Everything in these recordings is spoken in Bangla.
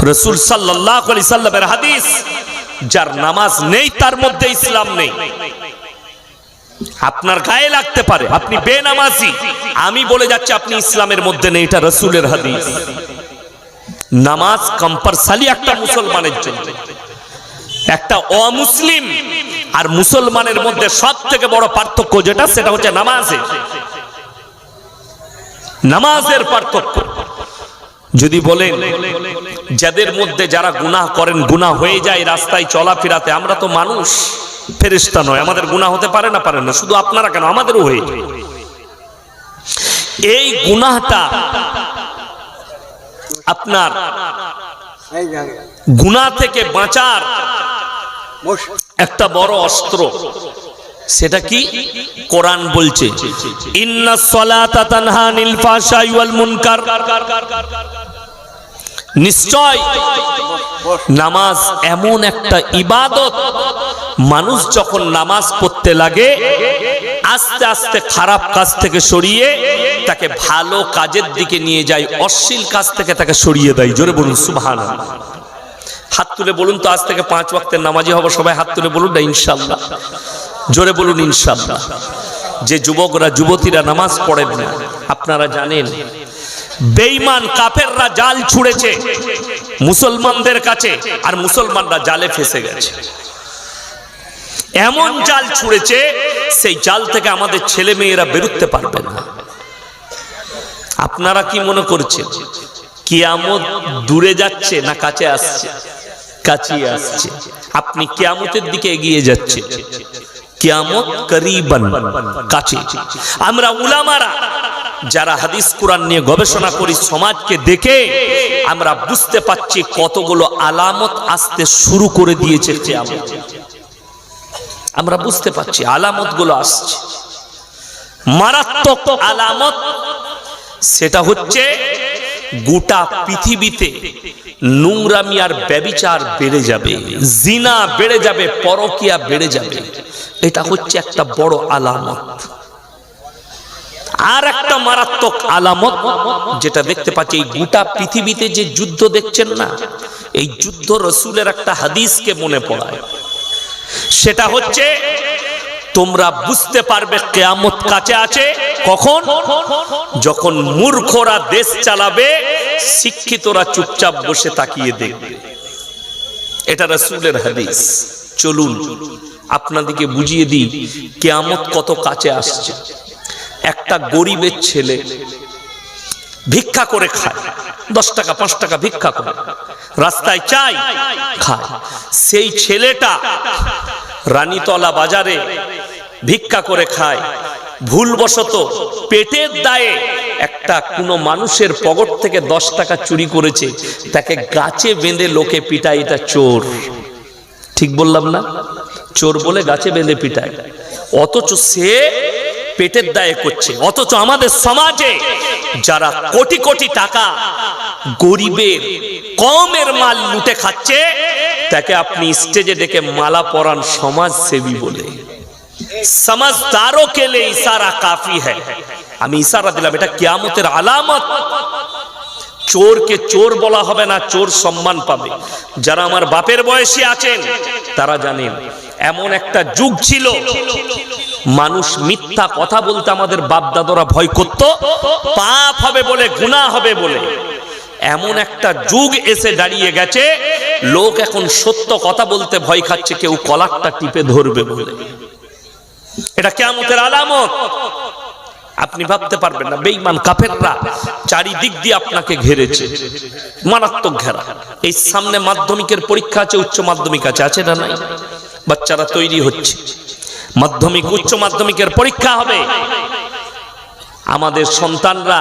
রসুল সাল্লাহ সাল্লামের হাদিস, যার নামাজ নেই, তার মধ্যে ইসলাম নেই। আপনার গায়ে লাগতে পারে, আপনি বেনামাজি। আমি বলে যাচ্ছি, আপনি ইসলামের মধ্যে নেই, এটা রসুলের হাদিস। নামাজ কম্পালসারি একটা মুসলমানের জন্য। একটা অমুসলিম আর মুসলমানের মধ্যে সব থেকে বড় পার্থক্য যেটা, সেটা হচ্ছে নামাজে। নামাজের পার্থক্য। যদি বলেন, যাদের মধ্যে যারা গুনাহ করেন, গুনাহ হয়ে যায় রাস্তায় চলাফেরাতে, আমরা তো মানুষ। ফেরেস্তা নয়, আমাদের গুনাহ হতে পারে না পারে না, শুধু আপনারা কেন? আমাদেরও হয়ে এই গুনাহটা আপনার গুনাহ থেকে বাঁচার একটা বড় অস্ত্র। সেটা কি? কোরআন বলছে নিশ্চয়, নামাজ এমন একটা ইবাদত, মানুষ যখন নামাজ পড়তে লাগে, আস্তে আস্তে খারাপ কাজ থেকে সরিয়ে তাকে ভালো কাজের দিকে নিয়ে যায়, অশ্লীল কাজ থেকে তাকে সরিয়ে দেয়। জোরে বলুন, সুবহানাল্লাহ। হাত তুলে বলুন তো, আজ থেকে পাঁচ ওয়াক্তের নামাজি হব, সবাই হাত তুলে বলুন না ইনশাল্লাহ জোরে বলুন ইনশাল্লাহ যে যুবকরা, যুবতীরা নামাজ পড়েন না, আপনারা জানেন, বেঈমান কাফেররা জাল ছুঁড়েছে মুসলমানদের কাছে আর মুসলমানরা জালে ফেসে গেছে। এমন জাল ছুঁড়েছে, সেই জাল থেকে আমাদের ছেলে মেয়েরা বেরোতে পারবে না। আপনারা কি মনে করছেন, কিয়ামত দূরে যাচ্ছে না কাছে আসছে? কাছে আসছে। আপনি কিয়ামতের দিকে এগিয়ে যাচ্ছে কিয়ামত করিবান কাছে। আমরা উলামারা যারা হাদিস কোরআন নিয়ে গবেষণা করি, সমাজকে দেখে আমরা বুঝতে পাচ্ছি কতগুলো আলামত আসতে শুরু করে দিয়েছে কিয়ামত। আমরা বুঝতে পাচ্ছি আলামতগুলো আসছে। মারাত্মক আলামত, সেটা হচ্ছে গোটা পৃথিবীতে নোংরামি আর ব্যবিচার বেড়ে যাবে, জিনা বেড়ে যাবে, পরকিয়া বেড়ে যাবে। এটা হচ্ছে একটা বড় আলামত। আর একটা মারাত্মক আলামত যেটা দেখতে পাচ্ছি, এই গোটা পৃথিবীতে যে যুদ্ধ দেখছেন না, এই যুদ্ধ রসুলের একটা হাদিসকে মনে পড়ায়। সেটা হচ্ছে তোমরা বুঝতে পারবে কেয়ামত কাছে আছে। কখন? যখন মূর্খরা দেশ চালাবে, শিক্ষিতরা চুপচাপ বসে তাকিয়ে দেখবে। এটা রসুলের হাদিস। চলুন আপনাদিকে বুঝিয়ে দিই, কেয়ামত কত কাছে আসছে। একটা গরিবের ছেলে ভিক্ষা করে খায়, দশ টাকা, পাঁচ টাকা ভিক্ষা করে, রাস্তায় চাই, খায়। সেই ছেলেটা রানীতলা বাজারে ভিক্ষা করে খায়। ভুলবশত পেটের দায়ে একটা কোনো মানুষের পকেট থেকে দশ টাকা চুরি করেছে, তাকে গাছে বেঁধে লোকে পিটায় এটা চোর। ঠিক বললাম না? চোর বলে গাছে বেঁধে পিটায়। অথচ সে পেটের দায়ে করছে। অথচ আমাদের সমাজে যারা কোটি কোটি টাকা গরিবের কমের মাল লুটে খাচ্ছে, তাকে আপনি স্টেজে ডেকে মালা পরান সমাজসেবী বলে। समझदारों के लिए इशारा काफी है আমি ইশারা দিলাম এটা কিয়ামতের আলামত চোরকে চোর বলা হবে না চোর সম্মান পাবে যারা আমার বাপের বয়সী আছেন তারা জানেন এমন একটা যুগ ছিল মানুষ মিথ্যা কথা বলতে আমাদের বাপদাদরা ভয় করত পাপ হবে বলে গুনাহ হবে বলে এমন একটা যুগ এসে দাঁড়িয়ে গেছে লোক এখন সত্য কথা বলতে ভয় খাচ্ছে কেউ কলারটা টিপে ধরবে বলে এটা কেমতের আলামত। আপনি ভাবতে পারবেন না বেইমান কাফেররা চারিদিক দিয়ে আপনাকে ঘেরেছে, মারাত্মক ঘেরা। এই সামনে মাধ্যমিকের পরীক্ষা আছে, উচ্চ মাধ্যমিক আছে আছে না নাই? বাচ্চারা তৈরি হচ্ছে। মাধ্যমিক, উচ্চ মাধ্যমিকের পরীক্ষা হবে। আমাদের সন্তানরা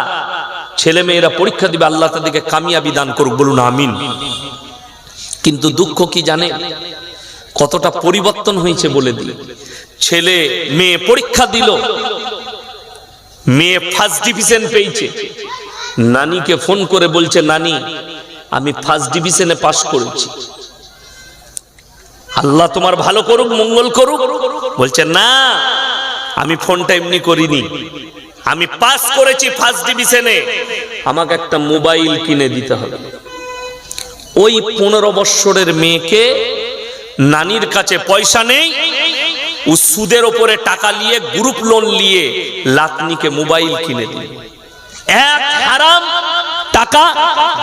ছেলে মেয়েরা পরীক্ষা দিবে, আল্লাহ তাদেরকে কামিয়াবি দান করুক, বলুন আমিন। কিন্তু দুঃখ কি জানে? কতটা পরিবর্তন হয়েছে বলে দিই ছেলে, মেয়ে পরীক্ষা দিল। মেয়ে ফার্স্ট ডিভিশন পেয়েছে। নানিকে ফোন করে বলছে, নানি, আমি ফার্স্ট ডিভিশনে পাশ করেছি। আল্লাহ তোমার ভালো করুক, মঙ্গল করুক। বলছে, না, আমি ফোনটা এমনি করিনি। আমি পাস করেছি ফার্স্ট ডিভিশনে আমাকে একটা মোবাইল কিনে দিতে হবে। ওই পনেরো বৎসরের মেয়েকে নানির কাছে পয়সা নেই, ও সুদের ওপরে টাকা নিয়ে গ্রুপ লোন নিয়ে লাতনিকে মোবাইল কিনে দিল। এক হারাম টাকা,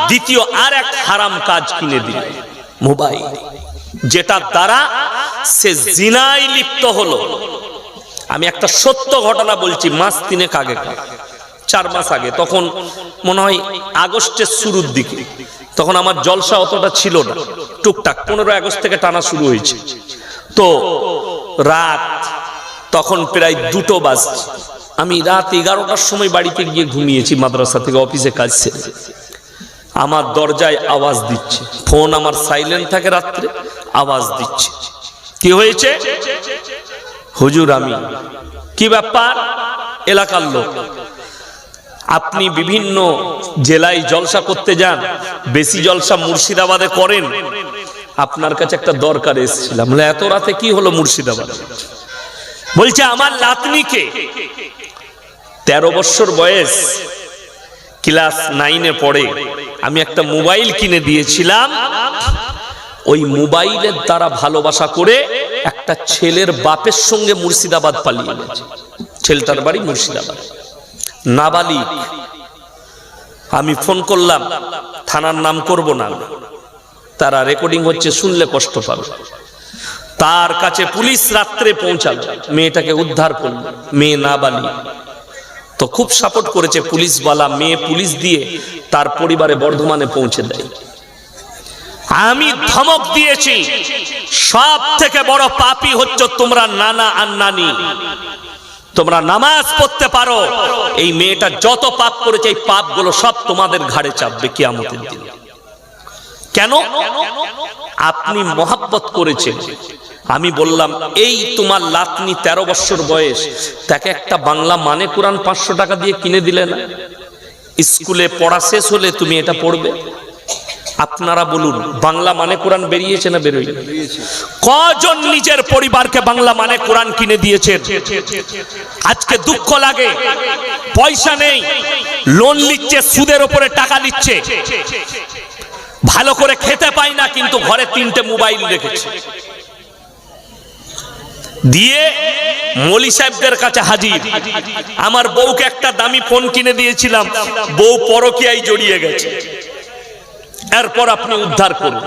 দ্বিতীয় আর এক হারাম কাজ কিনে দিল। মোবাইল যেটার দ্বারা সে জিনায় লিপ্ত হলো। আমি একটা সত্য ঘটনা বলছি, মাস তিনেক আগে চার মাস আগে, তখন মনে হয় আগস্টের শুরুর দিকে, তখন আমার জলসা অতটা ছিল না, টুকটাক পনেরো আগস্ট থেকে টানা শুরু হয়েছে। তো রাত, তখন প্রায় দুটো বাজছে। আমি রাত এগারোটার সময় বাড়িতে গিয়ে ঘুমিয়েছি, মাদ্রাসা থেকে অফিসে কাজ সেরে। আমার দরজায় আওয়াজ দিচ্ছে। ফোন আমার সাইলেন্ট থাকে রাত্রে, আওয়াজ দিচ্ছে। কি হয়েছে? হুজুর আমি, কি ব্যাপার? এলাকার লোক। আপনি বিভিন্ন জেলায় জলসা করতে যান, বেশি জলসা মুর্শিদাবাদে করেন। আপনার কাছে একটা দরকার এসেছিলাম। এত রাতে কি হলো মুর্শিদাবাদে? বলছে, আমার লাতনিকে তেরো বছর বয়স, ক্লাস নাইনে পড়ে। আমি একটা মোবাইল কিনে দিয়েছিলাম। ওই মোবাইলের দ্বারা ভালোবাসা করে একটা ছেলের বাপের সঙ্গে মুর্শিদাবাদ পালিয়ে গেছে। ছেলেটার বাড়ি মুর্শিদাবাদ। নাবালিক। আমি ফোন করলাম, থানার নাম করব না। তারা রেকর্ডিং হচ্ছে, শুনলে কষ্ট পাবে। তার কাছে পুলিশ রাত্রে পৌঁছাল। মেয়েটাকে উদ্ধার করল। মেয়ে নাবালিক। তো খুব সাপোর্ট করেছে পুলিশওয়ালা। মেয়ে পুলিশ দিয়ে তার পরিবারে বর্ধমানে পৌঁছে দেয়। আমি ধমক দিয়েছি সব থেকে বড় পাপি হচ্ছে তোমরা নানা আর নানি। তোমরা নামাজ পড়তে পারো। এই মেয়েটা যত পাপ করেছে, এই পাপগুলো সব তোমাদের ঘাড়ে চাপবে কিয়ামতের দিন। কেন? আপনি মহাব্বত করেছেন। আমি বললাম, এই তোমার লাতনি তেরো বছর বয়স, তাকে একটা বাংলা মানে কোরআন পাঁচশো টাকা দিয়ে কিনে দিলে না? স্কুলে পড়া শেষ হলে তুমি এটা পড়বে? আপনারা বলুন, বাংলা মানে কোরআন বেরিয়েছে না বেরোয় কজন নিজের পরিবারকে বাংলা মানে কোরআন কিনে দিয়েছেন? আজকে দুঃখ লাগে, পয়সা নেই লোন নিচ্ছে, সুদের ওপরে টাকা নিচ্ছে। ভালো করে খেতে পাই না, কিন্তু ঘরে তিনটে মোবাইল রেখেছে। দিয়ে মলি সাহেবদের কাছে হাজির। আমার বউকে একটা দামি ফোন কিনে দিয়েছিলাম, বউ পরকিয়ায় জড়িয়ে গেছে। এরপর আপনি উদ্ধার করুন।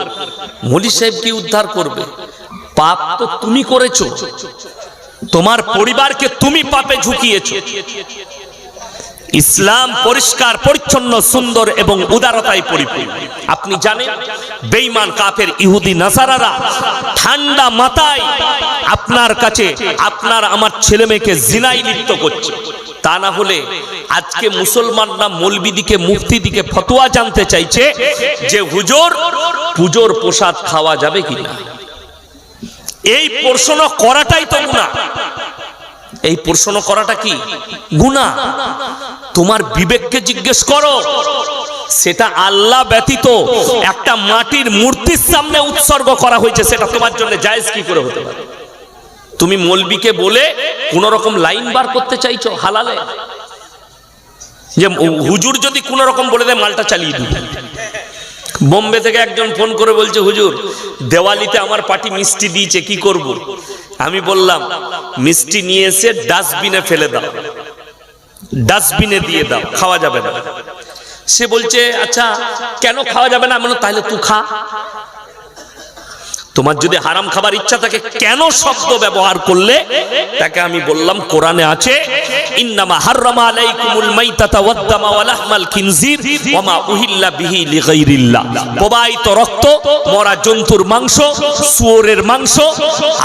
মলি সাহেব কি উদ্ধার করবে? পাপ তো তুমি করেছ। তোমার পরিবারকে তুমি পাপে ঝুঁকিয়েছো। ইসলাম পরিষ্কার, পরিচ্ছন্ন, সুন্দর এবং উদারতায় পরিপূর্ণ। আপনি জানেন, বেঈমান, কাফের, ইহুদি, নাসারারা ঠান্ডা মাথায় আপনার কাছে, আপনার আমার ছেলে মেয়েকে জিনাই লিপ্ত করছে। তা না হলে আজকে মুসলমানরা মলবিদিকে মুফতি দিকে ফতোয়া জানতে চাইছে যে হুজুর, পুজোর প্রসাদ খাওয়া যাবে কিনা। এই প্রশ্ন করাটাই তো গুণা। এই প্রশ্ন করাটা কি? গুণা। তোমার বিবেককে জিজ্ঞেস করো। সেটা আল্লাহ ব্যতীত একটা মাটির মূর্তির সামনে উৎসর্গ করা হয়েছে, সেটা তোমার জন্য জায়েজ কি করে হতে পারে? তুমি মলবিকে বলে কোন রকম লাইন বার করতে চাইছো হালালে? যে হুজুর যদি কোন রকম বলে দেয়, মালটা চালিয়ে দিবে। বোম্বে থেকে একজন ফোন করে বলছে, হুজুর, দেওয়ালিতে আমার পার্টি মিষ্টি দিয়েছে, কি করব। আমি বললাম, মিষ্টি নিয়ে এসে ডাস্টবিনে ফেলে দাও। ডাস্টবিনে দিয়ে দাও, খাওয়া যাবে না। সে বলছে আচ্ছা কেন খাওয়া যাবে না? আমি তাহলে তুই খা। তোমার যদি হারাম খাবার ইচ্ছা থাকে, কেন শব্দ ব্যবহার করলে? তাকে আমি বললাম, কোরআনে আছে, ইন্নামা হাররামা আলাইকুমুল মরা জন্তুর মাংস, শুয়োরের মাংস,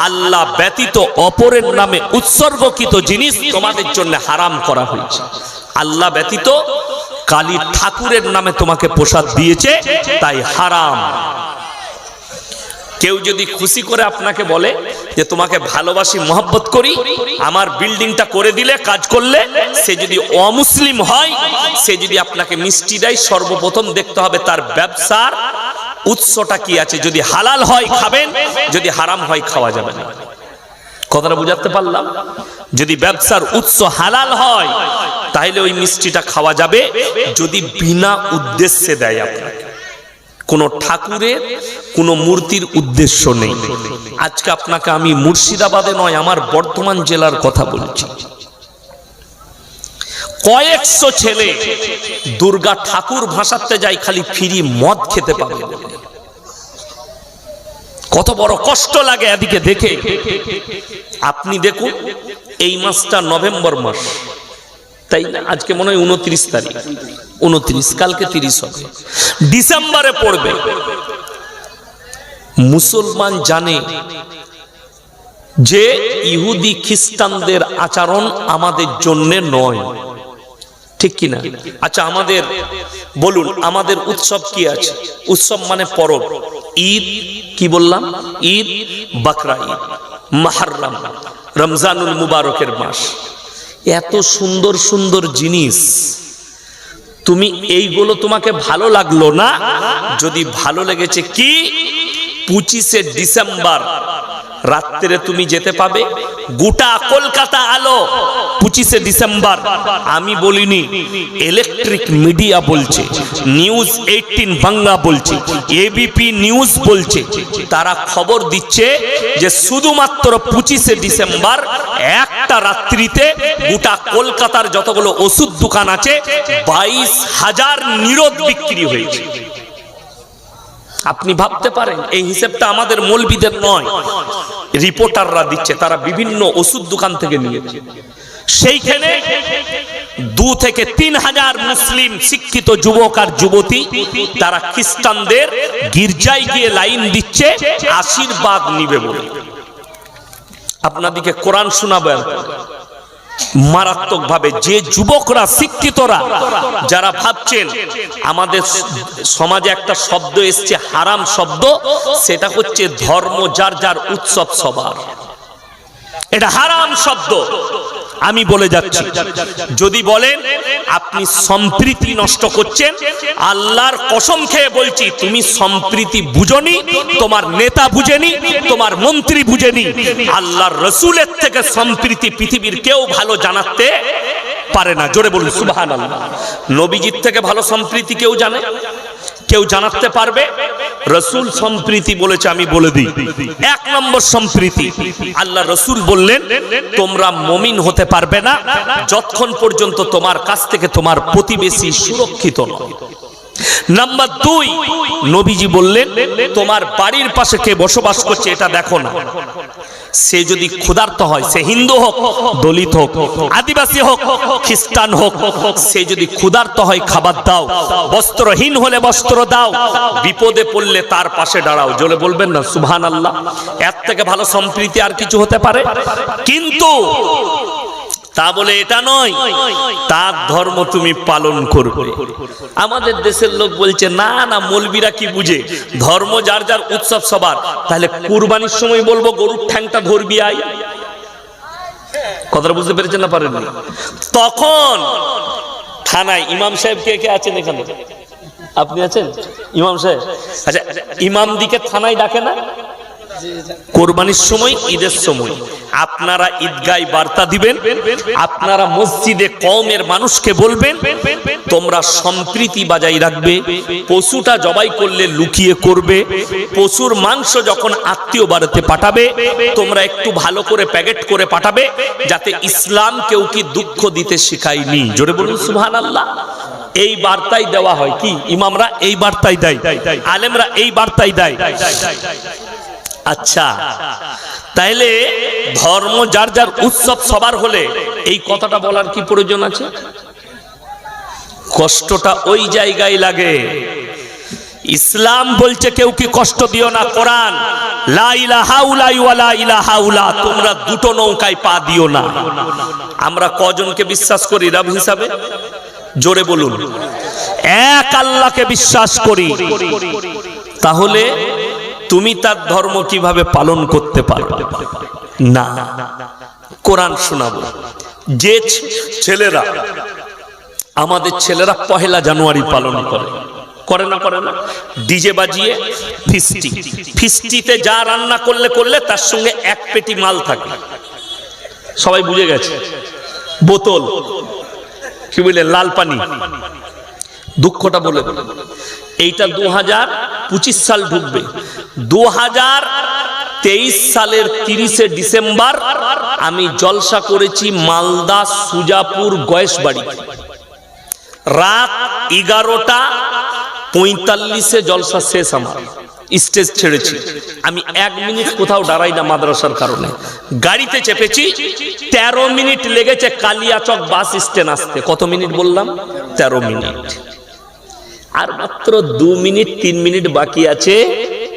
আল্লাহ ব্যতীত অপরের নামে উৎসর্গকৃত জিনিস তোমাদের জন্য হারাম করা হয়েছে। আল্লাহ ব্যতীত কালী ঠাকুরের নামে তোমাকে প্রসাদ দিয়েছে, তাই হারাম। কেউ যদি খুশি করে আপনাকে বলে যে তোমাকে ভালোবাসি, মহব্বত করি, আমার বিল্ডিংটা করে দিলে, কাজ করলে, সে যদি অমুসলিম হয়, সে যদি আপনাকে মিষ্টি দেয়, সর্বপ্রথম দেখতে হবে তার ব্যবসার উৎসটা কি আছে। যদি হালাল হয়, খাবেন, যদি হারাম হয়, খাওয়া যাবে না। কথাটা বুঝাতে পারলাম? যদি ব্যবসার উৎস হালাল হয়, তাহলে ওই মিষ্টিটা খাওয়া যাবে, যদি বিনা উদ্দেশ্যে দেয় আপনাকে। কোনো ঠাকুরের কোনো মূর্তির উদ্দেশ্য নেই। আজকে আপনাকে আমি মুর্শিদাবাদে নয়, আমার বর্ধমান জেলার কথা বলছি। কয়েকশো ছেলে দুর্গা ঠাকুর ভাসাতে যায়, খালি ফিরি মদ খেতে বলে। কত বড় কষ্ট লাগে এদিকে দেখে। আপনি দেখুন, এই মাসটা নভেম্বর মাস। তাই আজকে মনে হয় উনত্রিশ তারিখ। উনত্রিশ, কালকে তিরিশ হবে। ডিসেম্বরে পড়বে। মুসলমান জানে যে ইহুদি খ্রিস্টানদের আচরণ আমাদের জন্য নয়। ঠিক কিনা? আচ্ছা আমাদের বলুন, আমাদের উৎসব কি আছে? উৎসব মানে পরব। ঈদ, কি বললাম? ঈদ, বাকরা ঈদ, মাহারাম, রমজানুল মুবারকের মাস। এত সুন্দর সুন্দর জিনিস। তুমি এইগুলো তোমাকে ভালো লাগল না? যদি ভালো লেগেছে কি? পঁচিশে ডিসেম্বর, রাত্রে তুমি যেতে পাবে গোটা কলকাতা আলো পঁচিশে ডিসেম্বর। আমি বলিনি ইলেকট্রিক মিডিয়া বলছে নিউজ এইটিন বাংলা বলছে এবিপি নিউজ বলছে। তারা খবর দিচ্ছে যে শুধুমাত্র পঁচিশে ডিসেম্বর, একটা রাত্রিতে গোটা কলকাতার যতগুলো ওষুধ দোকান আছে, বাইশ হাজার নিরোধ বিক্রি হয়েছে। আপনি ভাবতে পারেন, এই হিসেবটা আমাদের মৌলবিদের নয়। রিপোর্টাররা দিচ্ছে, তারা বিভিন্ন ওষুধ দোকান থেকে নিয়েছে সেইখানে দু থেকে তিন হাজার মুসলিম শিক্ষিত যুবক আর যুবতী, তারা খ্রিস্টানদের গির্জায় গিয়ে লাইন দিচ্ছে, আশীর্বাদ নিবে বলে। আপনাদিকে কোরআন শোনাবেন। মারাত্মক ভাবে যে যুবকরা, শিক্ষিতরা, যারা ভাবছেন আমাদের সমাজে একটা শব্দ এসছে, হারাম শব্দ, সেটা হচ্ছে ধর্ম যার যার উৎসব সবার। এটা হারাম শব্দ। আমি বলে যাচ্ছি, যদি বলেন আপনি সম্প্রীতি নষ্ট করছেন, আল্লাহর কসম খেয়ে বলছি, তুমি সম্প্রীতি বুঝনি, তোমার নেতা বুঝেনি, তোমার মন্ত্রী বুঝেনি। আল্লাহর রসুলের থেকে সম্প্রীতি পৃথিবীর কেউ ভালো জানাতে পারে না। জোরে বলুন আল্লাহ নবীজির থেকে ভালো সম্প্রীতি কেউ জানে? কেউ জানাতে পারবে? রসুল সম্প্রীতি বলেছে, আমি বলে দিই। এক নম্বর সম্প্রীতি, আল্লাহ রসুল বললেন, তোমরা মমিন হতে পারবে না, যতক্ষণ পর্যন্ত তোমার কাছ থেকে তোমার প্রতিবেশী সুরক্ষিত নাম্বার দুই, নবীজি বললেন, তোমার বাড়ির পাশে কে বসবাস করছে, এটা দেখো না। সে যদি ক্ষুধার্ত হয়, সে হিন্দু হোক, দলিত হোক, আদিবাসী হোক, খ্রিস্টান হোক, সে যদি ক্ষুধার্ত হয়, খাবার দাও, বস্ত্রহীন হলে বস্ত্র দাও, বিপদে পড়লে তার পাশে দাঁড়াও। জলে বলবেন না সুবহান আল্লাহ এর থেকে ভালো সম্প্রীতি আর কিছু হতে পারে? কিন্তু তা বলে এটা নয়, তার ধর্ম তুমি পালন করবে। আমাদের দেশের লোক বলছে, না না, মলবিরা কি বুঝে? ধর্ম যার যার উৎসব সবার। তাহলে কুরবানির সময় বলব, গরুর ঠ্যাংটা ধরবি আই কথাটা বুঝতে পেরেছেন না পারেন তখন থানায় ইমাম সাহেব কে কে আছেন এখানে? আপনি আছেন? ইমাম সাহেব? আচ্ছা ইমাম দিকে থানায় ডাকে না? কোরবানির সময়, ঈদের সময়। আপনারা ঈদগায় বার্তা দিবেন, আপনারা মসজিদে কমের মানুষকে বলবেন, তোমরা সম্প্রীতি বাজাই রাখবে, পশুটা জবাই করলে লুকিয়ে করবে, পশুর মাংস যখন আত্মীয় বাড়িতে পাঠাবে, তোমরা একটু ভালো করে প্যাকেট করে পাঠাবে, যাতে ইসলাম কেউ কি দুঃখ দিতে শেখায়নি। জোরে বলুন সুবহান আল্লাহ এই বার্তাই দেওয়া হয় কি? ইমামরা এই বার্তাই দেয়, আলেমরা এই বার্তাই দেয়। আচ্ছা তাইলে ধর্ম যার যার উৎসব সবার হলে এই কথাটা বলার কি প্রয়োজন আছে? কষ্টটা ওই জায়গায় লাগে। ইসলাম বলছে কেউ কি কষ্ট দিও না কোরআন? তোমরা দুটো নৌকায় পা দিও না। আমরা কজনকে বিশ্বাস করি, রব হিসাবে? জোরে বলুন। এক আল্লাহকে বিশ্বাস করি। তাহলে তুমি তার ধর্ম কীভাবে পালন করতে পারবে? না। কোরআন শোনাবো। যে ছেলেরা, আমাদের ছেলেরা পহেলা জানুয়ারি পালন করে। করে না করে না? ডিজে বাজিয়ে ফিস্টি। ফিস্টিতে যা রান্না করলে করলে তার সঙ্গে এক পেটি মাল থাকে। সবাই বুঝে গেছে? বোতল। কি বললেন লাল পানি। দুঃখটা বলে এইটা দু হাজার পঁচিশ সাল ঢুকবে। দু তেইশ সালের তিরিশে ডিসেম্বর আমি জলসা করেছি মালদা সুজাপুর গয়েশবাড়ি। রাত এগারোটা পঁয়তাল্লিশে জলসা শেষ আমার, স্টেজ ছেড়েছি। আমি এক মিনিট কোথাও দাঁড়াই না মাদ্রাসার কারণে। গাড়িতে চেপেছি, তেরো মিনিট লেগেছে কালিয়াচক বাস স্ট্যান্ড আসতে। কত মিনিট বললাম? তেরো মিনিট। আর মাত্র দু মিনিট, তিন মিনিট বাকি আছে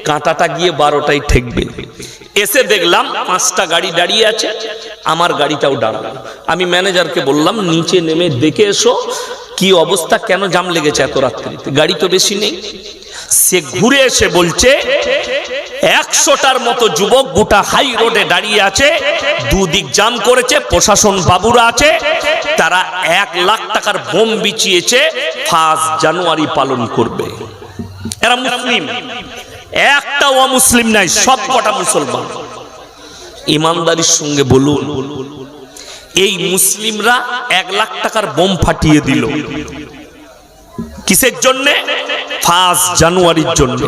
কাঁটাটা গিয়ে বারোটায় ঠেকবে। এসে দেখলাম পাঁচটা গাড়ি দাঁড়িয়ে আছে, আমার গাড়িটাও দাঁড়াল। আমি ম্যানেজারকে বললাম, নিচে নেমে দেখে এসো, কি অবস্থা, কেন জাম লেগেছে এত রাত্রিতে? গাড়ি তো বেশি নেই। সে ঘুরে এসে বলছে, একশোটার মতো যুবক গোটা হাই রোডে দাঁড়িয়ে আছে, দুদিক জাম করেছে, প্রশাসন বাবুরা আছে, তারা এক লাখ টাকার বোম বিচিয়েছে ফার্স্ট জানুয়ারি পালন করবে। এরা মুসলিম। একটা অমুসলিম নাই, সব কটা মুসলমান। ইমানদারির সঙ্গে বলুন, এই মুসলিমরা এক লাখ টাকার বোম ফাটিয়ে দিল। কিসের জন্য? ফার্স্ট জানুয়ারির জন্য।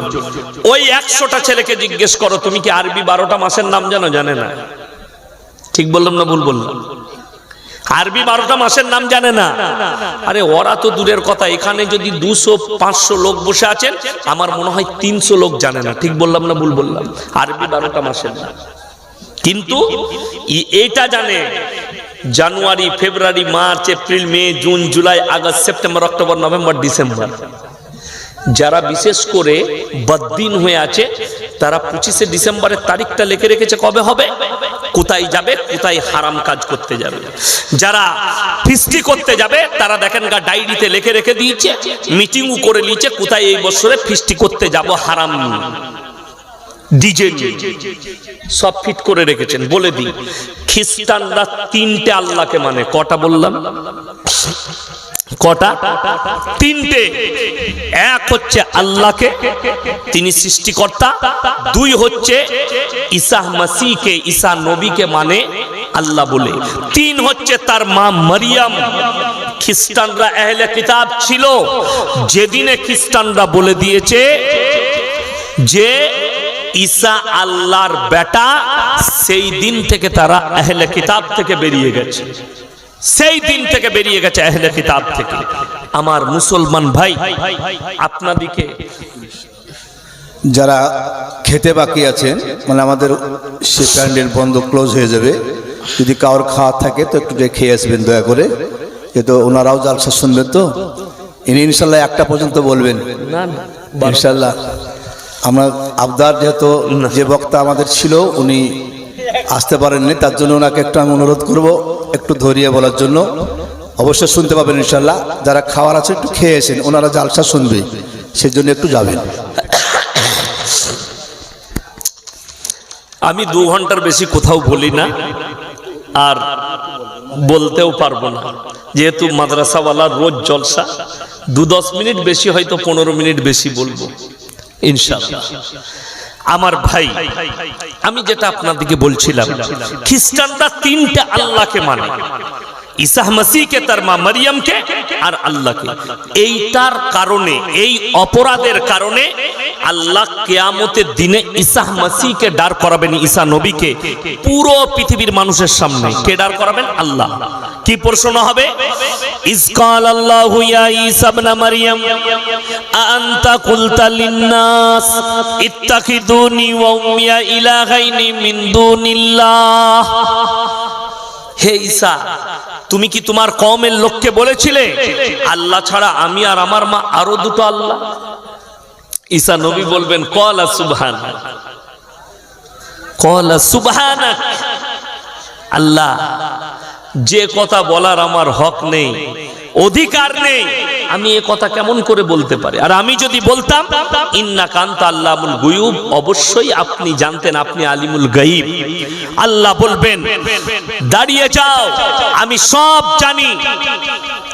ওই একশোটা ছেলেকে জিজ্ঞেস করো, তুমি কি আরবি বারোটা মাসের নাম জানো জানে না? ঠিক বললাম না ভুল বললাম? আরবি বারোটা মাসের নাম জানে না। আরে ওরা তো দূরের কথা, এখানে যদি দুশো, পাঁচশো লোক বসে আছেন, আমার মনে হয় তিনশো লোক জানে না। ঠিক বললাম না ভুল বললাম? আরবি বারোটা মাসের নাম। কিন্তু এইটা জানে, January, February, March, April, May, June, July, August, September, October, November, December. যারা বিশেষ করে বদিন হয়ে আছে, তারা পঁচিশে ডিসেম্বরের তারিখটা লিখে রেখেছে কবে হবে? কোথায় যাবে, কোথায় হারাম কাজ করতে যাবে। যারা ফিস্টি করতে যাবে, তারা দেখেন গা ডায়েরিতে লিখে রেখে দিয়েছে মিটিংও করে নিয়েছে, কোথায় এই বছরে ফিস্টি করতে যাব, হারাম। ডিজে সব ফিট করে রেখেছেন, বলে দিই। খ্রিস্টানরা তিনটে আল্লাহকে মানে কটা বললাম? কটা? তিনটে। এক হচ্ছে আল্লাহকে, তিনি সৃষ্টিকর্তা। দুই হচ্ছে ঈসা মাসিকে ঈসা নবীকে মানে আল্লাহ বলে। তিন হচ্ছে তার মা মারিয়াম। খ্রিস্টানরা আহলে কিতাব ছিল। যেদিনে খ্রিস্টানরা বলে দিয়েছে যে ঈসা আল্লাহর বেটা, সেই দিন থেকে তারা আহলে কিতাব থেকে বেরিয়ে গেছে। সেই দিন থেকে বেরিয়ে গেছে আহলে কিতাব থেকে। আমার মুসলমান ভাই আপনাদিকে যারা খেতে বাকি আছেন মানে আমাদের সে প্যান্ডেল বন্ধ ক্লোজ হয়ে যাবে। যদি কারোর খাওয়া থাকে তো একটু খেয়ে আসবেন দয়া করে। এ তো ওনারাও জালসা শুনবেন তো। ইনি ইনশাল্লাহ একটা পর্যন্ত বলবেন। ইনশাল্লাহ। আমরা আবদার যেহেতু যে বক্তা আমাদের ছিল উনি আসতে পারেননি তার জন্য ওনাকে একটু আমি অনুরোধ করব। একটু ধরিয়ে বলার জন্য। অবশ্যই শুনতে পাবেন ইনশাল্লাহ যারা খাওয়ার আছে, একটু খেয়ে আসেন, ওনারা জালসা শুনবে সেই জন্য একটু যাবেন। আমি দু ঘণ্টার বেশি কোথাও বলি না, আর বলতেও পারব না। যেহেতু মাদ্রাসাওয়ালা রোজ জলসা, দু দশ মিনিট বেশি হয়তো পনেরো মিনিট বেশি বলব ইনশাল্লাহ আমার ভাই আমি যেটা আপনাদেরকে বলছিলাম খ্রিস্টানরা তিনটা আল্লাহকে মানে। ইসাহ মাসিকে তার মা মারিয়ামকে আর আল্লাহকে। এইটার কারণে, এই অপরাধের কারণে আল্লাহ কেয়ামতের দিনে ইসাহ মাসিকে ডার করাবেন, ঈসা নবীকে পুরো পৃথিবীর মানুষের সামনে। কে ডার করাবেন? আল্লাহ। কি প্রশ্ন হবে? ইসকাল আল্লাহ ইয়া ঈসা ইবনে মারইয়াম আনতা কুলতা লিন্নাস, ইত্তাখিদুনি ওয়া উম্মিয়া ইলাহাইনি মিন দুনিল্লাহ। হে ঈসা, তুমি কি তোমার কওমের লোককে বলেছিলে? আল্লাহ ছাড়া আমি আর আমার মা আরও দুটো আল্লাহ? ঈসা নবী বলবেন, কলা সুবহান কলা সুবহান আল্লাহ, যে কথা বলার আমার হক নেই অধিকার নেই। আমি এ কথা কেমন করে বলতে পারি? আর আমি যদি বলতাম ইন্না কান্তা আল্লামুল গুয়ুব অবশ্যই আপনি জানতেন আপনি আলিমুল গাইব আল্লাহ বলবেন, দাঁড়িয়ে যাও, আমি সব জানি।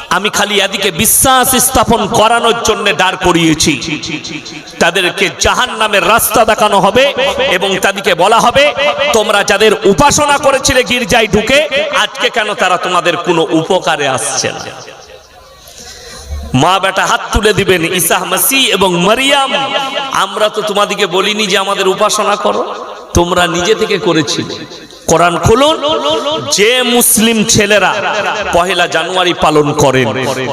আমি খালি এদিকে বিশ্বাস স্থাপন করানোর জন্য দাঁড় করিয়েছি। তাদেরকে জাহান নামের রাস্তা দেখানো হবে এবং তাদেরকে বলা হবে, তোমরা যাদের উপাসনা করেছিলে গির্জায় ঢুকে, আজকে কেন তারা তোমাদের কোনো উপকারে আসছে না? মা বেটা হাত তুলে দিবেন ইসাহ মাসি এবং মারিয়াম। আমরা তো তোমাদিকে বলিনি যে আমাদের উপাসনা করো, তোমরা নিজে থেকে করেছিলে। কোরআন খুলুন, যে মুসলিম ছেলেরা পহেলা জানুয়ারি পালন করেন,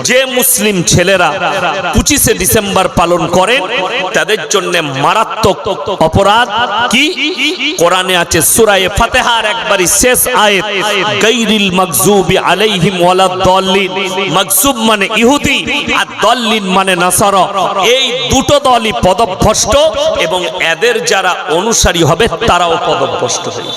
যে মুসলিম ছেলেরা পঁচিশে ডিসেম্বর পালন করেন, তাদের জন্য মারাত্মক অপরাধ কি? কোরআনে আছে সুরায়ে ফাতেহার একবারই শেষ আয়াত, গাইরিল মাগজুবি আলাইহিম ওয়ালাদ দল্লিন। মাগজুব মানে ইহুদি, আর দল্লিন মানে নাসারা। এই দুটো দলই পদভ্রষ্ট এবং এদের যারা অনুসারী হবে, তারাও পদভ্রষ্ট হয়ে।